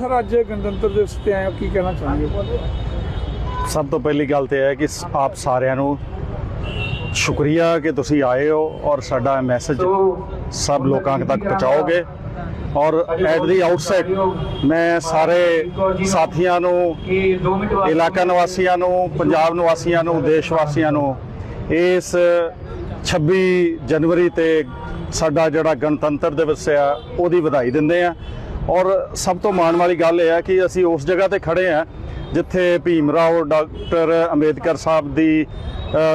Sir ਅੱਜ ਗਣਤੰਤਰ ਦਿਵਸ ਤੇ ਆਏ ਹੋ ਕੀ ਕਹਿਣਾ ਚਾਹੁੰਦੇ ਹੋ? ਸਭ ਤੋਂ ਪਹਿਲੀ ਗੱਲ ਤੇ ਹੈ ਕਿ ਆਪ ਸਾਰਿਆਂ ਨੂੰ ਸ਼ੁਕਰੀਆ ਕਿ ਤੁਸੀਂ ਆਏ ਹੋ ਔਰ ਸਾਡਾ ਮੈਸੇਜ ਸਭ ਲੋਕਾਂ ਤੱਕ ਪਹੁੰਚਾਓਗੇ। ਔਰ ਐਟ ਦੀ ਆਊਟਸੈਟ ਮੈਂ ਸਾਰੇ ਸਾਥੀਆਂ ਨੂੰ ਇਲਾਕਾ ਨਿਵਾਸੀਆਂ ਨੂੰ ਪੰਜਾਬ ਨਿਵਾਸੀਆਂ ਨੂੰ ਦੇਸ਼ ਵਾਸੀਆਂ ਨੂੰ ਇਸ 26 ਜਨਵਰੀ ਤੇ ਸਾਡਾ ਜਿਹੜਾ ਗਣਤੰਤਰ ਦਿਵਸ ਆ ਉਹਦੀ ਵਧਾਈ ਦਿੰਦੇ ਆ। ਔਰ ਸਭ ਤੋਂ ਮਾਣ ਵਾਲੀ ਗੱਲ ਇਹ ਹੈ ਕਿ ਅਸੀਂ ਉਸ ਜਗ੍ਹਾ ਤੇ ਖੜੇ ਆ ਜਿੱਥੇ ਭੀਮ ਰਾਓ, ਡਾਕਟਰ ਅੰਬੇਦਕਰ ਸਾਹਿਬ ਦੀ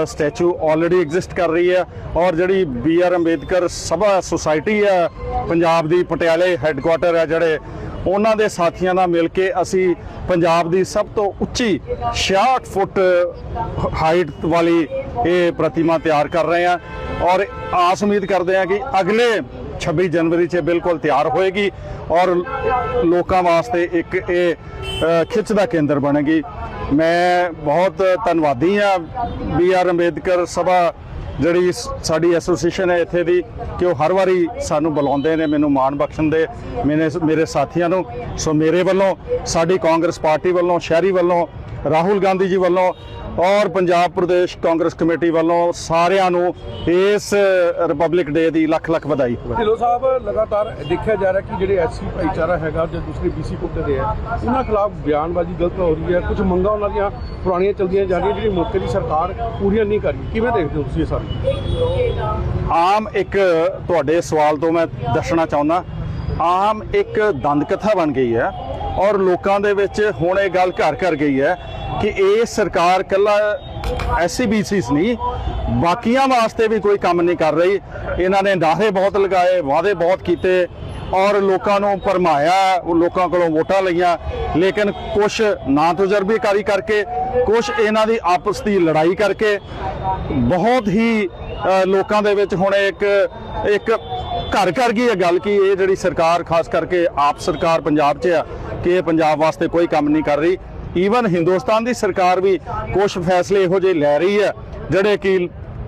ਸਟੈਚੂ ਆਲਰੇਡੀ ਐਗਜ਼ਿਸਟ ਕਰ ਰਹੀ ਹੈ ਔਰ ਜਿਹੜੀ ਬੀ ਆਰ ਅੰਬੇਦਕਰ ਸਭਾ ਸੁਸਾਇਟੀ ਹੈ, ਪੰਜਾਬ ਦੀ ਪਟਿਆਲੇ ਹੈੱਡਕੁਆਟਰ ਹੈ ਜਿਹੜੇ, ਉਹਨਾਂ ਦੇ ਸਾਥੀਆਂ ਨਾਲ ਮਿਲ ਕੇ ਅਸੀਂ ਪੰਜਾਬ ਦੀ ਸਭ ਤੋਂ ਉੱਚੀ 66 ਫੁੱਟ ਹਾਈਟ ਵਾਲੀ ਇਹ ਪ੍ਰਤਿਮਾ ਤਿਆਰ ਕਰ ਰਹੇ ਹਾਂ ਔਰ ਆਸ ਉਮੀਦ ਕਰਦੇ ਹਾਂ ਕਿ ਅਗਲੇ 26 ਜਨਵਰੀ 'ਚ ਬਿਲਕੁਲ ਤਿਆਰ ਹੋਏਗੀ ਔਰ ਲੋਕਾਂ ਵਾਸਤੇ ਇੱਕ ਇਹ ਖਿੱਚ ਦਾ ਕੇਂਦਰ ਬਣੇਗੀ। ਮੈਂ ਬਹੁਤ ਧੰਨਵਾਦੀ ਹਾਂ ਬੀ ਆਰ ਅੰਬੇਦਕਰ ਸਭਾ ਜਿਹੜੀ ਸਾਡੀ ਐਸੋਸੀਏਸ਼ਨ ਹੈ ਇੱਥੇ ਦੀ ਕਿ ਉਹ ਹਰ ਵਾਰੀ ਸਾਨੂੰ ਬੁਲਾਉਂਦੇ ਨੇ, ਮੈਨੂੰ ਮਾਣ ਬਖਸ਼ਣ ਦੇ ਮੇਰੇ ਮੇਰੇ ਸਾਥੀਆਂ ਨੂੰ। ਸੋ ਮੇਰੇ ਵੱਲੋਂ, ਸਾਡੀ ਕਾਂਗਰਸ ਪਾਰਟੀ ਵੱਲੋਂ, ਸ਼ਹਿਰੀ ਵੱਲੋਂ, ਰਾਹੁਲ ਗਾਂਧੀ ਜੀ ਵੱਲੋਂ ਔਰ ਪੰਜਾਬ ਪ੍ਰਦੇਸ਼ ਕਾਂਗਰਸ ਕਮੇਟੀ ਵੱਲੋਂ ਸਾਰਿਆਂ ਨੂੰ ਇਸ ਰਿਪਬਲਿਕ ਡੇ ਦੀ ਲੱਖ ਲੱਖ ਵਧਾਈ। ਢਿੱਲੋਂ ਸਾਹਿਬ ਲਗਾਤਾਰ ਦੇਖਿਆ ਜਾ ਰਿਹਾ ਕਿ ਜਿਹੜੇ ਐਸਸੀ ਭਾਈਚਾਰਾ ਹੈਗਾ ਜਾਂ ਦੂਸਰੇ ਬੀਸੀ ਕੋਟੇ ਦੇ ਆ ਉਹਨਾਂ ਖਿਲਾਫ ਬਿਆਨਬਾਜ਼ੀ ਗਲਤ ਹੋ ਰਹੀ ਹੈ। ਕੁਝ ਮੰਗਾਂ ਉਹਨਾਂ ਦੀਆਂ ਪੁਰਾਣੀਆਂ ਚਲਦੀਆਂ ਜਾ ਰਹੀਆਂ ਜਿਹੜੀ ਮੌਕੇ ਦੀ ਸਰਕਾਰ ਪੂਰੀਆਂ ਨਹੀਂ ਕਰ ਰਹੀ। ਕਿਵੇਂ ਦੇਖਦੇ ਹੋ ਤੁਸੀਂ ਇਹ ਸਾਰੀ? ਆਮ ਇੱਕ ਤੁਹਾਡੇ ਸਵਾਲ ਤੋਂ ਮੈਂ ਦੱਸਣਾ ਚਾਹੁੰਦਾ ਆਮ ਇੱਕ ਦੰਦ ਕਥਾ ਬਣ ਗਈ ਹੈ ਔਰ ਲੋਕਾਂ ਦੇ ਵਿੱਚ ਹੁਣ ਇਹ ਗੱਲ ਘਰ ਘਰ ਗਈ ਹੈ ਕਿ ਇਹ ਸਰਕਾਰ ਕੱਲਾ ਐਸਸੀਬੀਸੀਸ ਨਹੀਂ, ਬਾਕੀਆਂ ਵਾਸਤੇ ਵੀ ਕੋਈ ਕੰਮ ਨਹੀਂ ਕਰ ਰਹੀ। ਇਹਨਾਂ ਨੇ ਨਾਰੇ ਬਹੁਤ ਲਗਾਏ, ਵਾਅਦੇ ਬਹੁਤ ਕੀਤੇ ਔਰ ਲੋਕਾਂ ਨੂੰ ਭਰਮਾਇਆ ਲੋਕਾਂ ਕੋਲੋਂ ਵੋਟਾਂ ਲਈਆਂ। ਲੇਕਿਨ ਕੁਝ ਨਾ ਤਜਰਬੇਕਾਰੀ ਕਰਕੇ ਕੁਝ ਇਹਨਾਂ ਦੀ ਆਪਸ ਦੀ ਲੜਾਈ ਕਰਕੇ, ਬਹੁਤ ਹੀ ਲੋਕਾਂ ਦੇ ਵਿੱਚ ਹੁਣ ਇੱਕ ਇੱਕ ਘਰ ਘਰ ਗਈ ਇਹ ਗੱਲ ਕਿ ਇਹ ਜਿਹੜੀ ਸਰਕਾਰ, ਖਾਸ ਕਰਕੇ ਆਪ ਸਰਕਾਰ ਪੰਜਾਬ 'ਚ ਆ, ਕਿ ਇਹ ਪੰਜਾਬ ਵਾਸਤੇ ਕੋਈ ਕੰਮ ਨਹੀਂ ਕਰ ਰਹੀ। ਈਵਨ ਹਿੰਦੁਸਤਾਨ ਦੀ ਸਰਕਾਰ ਵੀ ਕੁਝ ਫੈਸਲੇ ਇਹੋ ਜਿਹੇ ਲੈ ਰਹੀ ਹੈ ਜਿਹੜੇ ਕਿ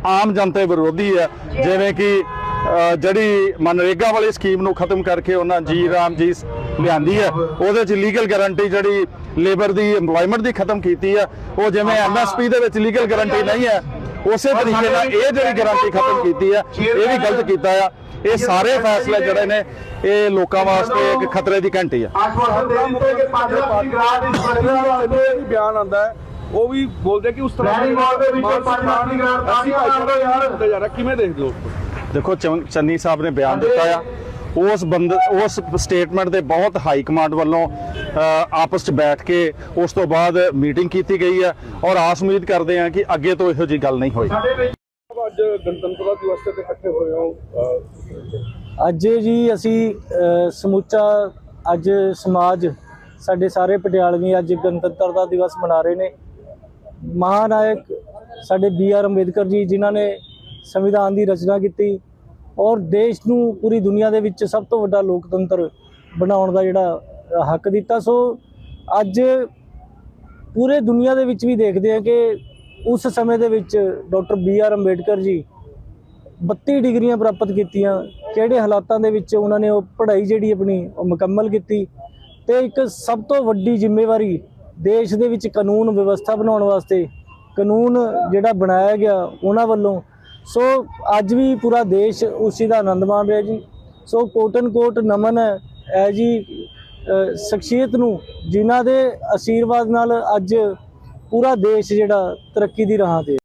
ਆਮ ਜਨਤਾ ਦੇ ਵਿਰੋਧੀ ਹੈ। ਜਿਵੇਂ ਕਿ ਜਿਹੜੀ ਮਨਰੇਗਾ ਵਾਲੀ ਸਕੀਮ ਨੂੰ ਖਤਮ ਕਰਕੇ ਉਹਨਾਂ ਜੀ ਰਾਮ ਜੀ ਲਿਆਂਦੀ ਹੈ ਉਹਦੇ ਚ ਲੀਗਲ ਗਾਰੰਟੀ ਜਿਹੜੀ ਲੇਬਰ ਦੀ EMPLOYMENT ਦੀ ਖਤਮ ਕੀਤੀ ਹੈ ਉਹ ਜਿਵੇਂ ਐਮਐਸਪੀ ਦੇ ਵਿੱਚ ਲੀਗਲ ਗਾਰੰਟੀ ਨਹੀਂ ਹੈ ਉਸੇ ਤਰੀਕੇ ਨਾਲ ਇਹ ਜਿਹੜੀ ਗਾਰੰਟੀ ਖਤਮ ਕੀਤੀ ਹੈ ਇਹ ਵੀ ਗਲਤ ਕੀਤਾ ਆ। ਇਹ ਸਾਰੇ ਫੈਸਲੇ ਜਿਹੜੇ ਨੇ ਇਹ ਲੋਕਾਂ ਵਾਸਤੇ ਇੱਕ ਖਤਰੇ ਦੀ ਘੰਟੀ ਆ। ਆਸ਼ਵਾਸਨ ਦੇ ਦਿੱਤੇ ਕਿ 5 ਲੱਖ ਦੀ ਗ੍ਰਾਂਟ ਇਸ ਪ੍ਰਕਿਰਿਆ ਵਾਸਤੇ ਵੀ ਬਿਆਨ ਆਂਦਾ ਹੈ। ਉਹ ਵੀ ਬੋਲਦੇ ਕਿ ਉਸ ਤਰ੍ਹਾਂ ਦੇ ਵਿੱਚ ਪੰਜ ਲੱਖ ਦੀ ਗ੍ਰਾਂਟ ਤਾਂ ਨਹੀਂ ਮਾਰਦੇ ਯਾਰ। ਦਿੱਤਾ ਜਾ ਰਿਹਾ। ਕਿਵੇਂ ਦੇਖਦੇ ਹੋ ਦੇਖੋ ਚੰਨੀ ਸਾਹਿਬ ਨੇ ਬਿਆਨ ਦਿੱਤਾ ਆ। ਉਸ ਬੰਦ ਉਸ ਸਟੇਟਮੈਂਟ ਦੇ ਬਹੁਤ ਹਾਈ ਕਮਾਂਡ ਵੱਲੋਂ ਆਪਸ ਚ ਬੈਠ ਕੇ ਉਸ ਤੋਂ ਬਾਅਦ ਮੀਟਿੰਗ ਕੀਤੀ ਗਈ ਹੈ ਔਰ ਆਸ ਉਮੀਦ ਕਰਦੇ ਹਾਂ ਕਿ ਅੱਗੇ ਤੋਂ ਇਹੋ ਜੀ ਗੱਲ ਨਹੀਂ ਹੋਈ ਸਾਡੇ ਵਿੱਚ ਅੱਜ ਗਣਤੰਤਰ ਦਿਵਸ ਤੇ ਇਕੱਠੇ ਹੋਏ ਹੋ ਅੱਜ ਜੀ ਅਸੀਂ ਅ, ਸਮੁੱਚਾ ਅੱਜ ਸਮਾਜ ਸਾਡੇ ਸਾਰੇ ਪਟਿਆਲਵੀ ਅੱਜ ਗਣਤੰਤਰਤਾ ਦਿਵਸ ਮਨਾ ਰਹੇ ਨੇ। ਮਹਾਨਾਇਕ ਸਾਡੇ ਬੀ ਆਰ ਅੰਬੇਦਕਰ ਜੀ ਜਿਨ੍ਹਾਂ ਨੇ ਸੰਵਿਧਾਨ ਦੀ ਰਚਨਾ ਕੀਤੀ ਔਰ ਦੇਸ਼ ਨੂੰ ਪੂਰੀ ਦੁਨੀਆ ਦੇ ਵਿੱਚ ਸਭ ਤੋਂ ਵੱਡਾ ਲੋਕਤੰਤਰ ਬਣਾਉਣ ਦਾ ਜਿਹੜਾ ਹੱਕ ਦਿੱਤਾ। ਸੋ ਅੱਜ ਪੂਰੇ ਦੁਨੀਆ ਦੇ ਵਿੱਚ ਵੀ ਦੇਖਦੇ ਆ ਕਿ ਉਸ ਸਮੇਂ ਦੇ ਵਿੱਚ doctor B R Ambedkar ji 32 ਡਿਗਰੀਆਂ ਪ੍ਰਾਪਤ ਕੀਤੀਆਂ, ਕਿਹੜੇ ਹਾਲਾਤਾਂ ਦੇ ਵਿੱਚ ਉਹਨਾਂ ਨੇ ਉਹ ਪੜ੍ਹਾਈ ਜਿਹੜੀ ਆਪਣੀ ਉਹ ਮੁਕੰਮਲ ਕੀਤੀ ਤੇ ਇੱਕ ਸਭ ਤੋਂ ਵੱਡੀ ਜ਼ਿੰਮੇਵਾਰੀ ਦੇਸ਼ ਦੇ ਵਿੱਚ ਕਾਨੂੰਨ ਵਿਵਸਥਾ ਬਣਾਉਣ ਵਾਸਤੇ ਕਾਨੂੰਨ ਜਿਹੜਾ ਬਣਾਇਆ ਗਿਆ ਉਹਨਾਂ ਵੱਲੋਂ। ਸੋ ਅੱਜ ਵੀ ਪੂਰਾ ਦੇਸ਼ ਉਸ ਦਾ ਆਨੰਦ ਮਾਣ ਰਿਹਾ ਜੀ। ਸੋ ਕੋਟਨ ਕੋਟ ਨਮਨ ਹੈ, ਇਹ ਜੀ ਸ਼ਖਸੀਅਤ ਨੂੰ ਜਿਨ੍ਹਾਂ ਦੇ ਆਸ਼ੀਰਵਾਦ ਨਾਲ ਅੱਜ ਪੂਰਾ ਦੇਸ਼ ਜਿਹੜਾ ਤਰੱਕੀ ਦੀ ਰਾਹ ਤੇ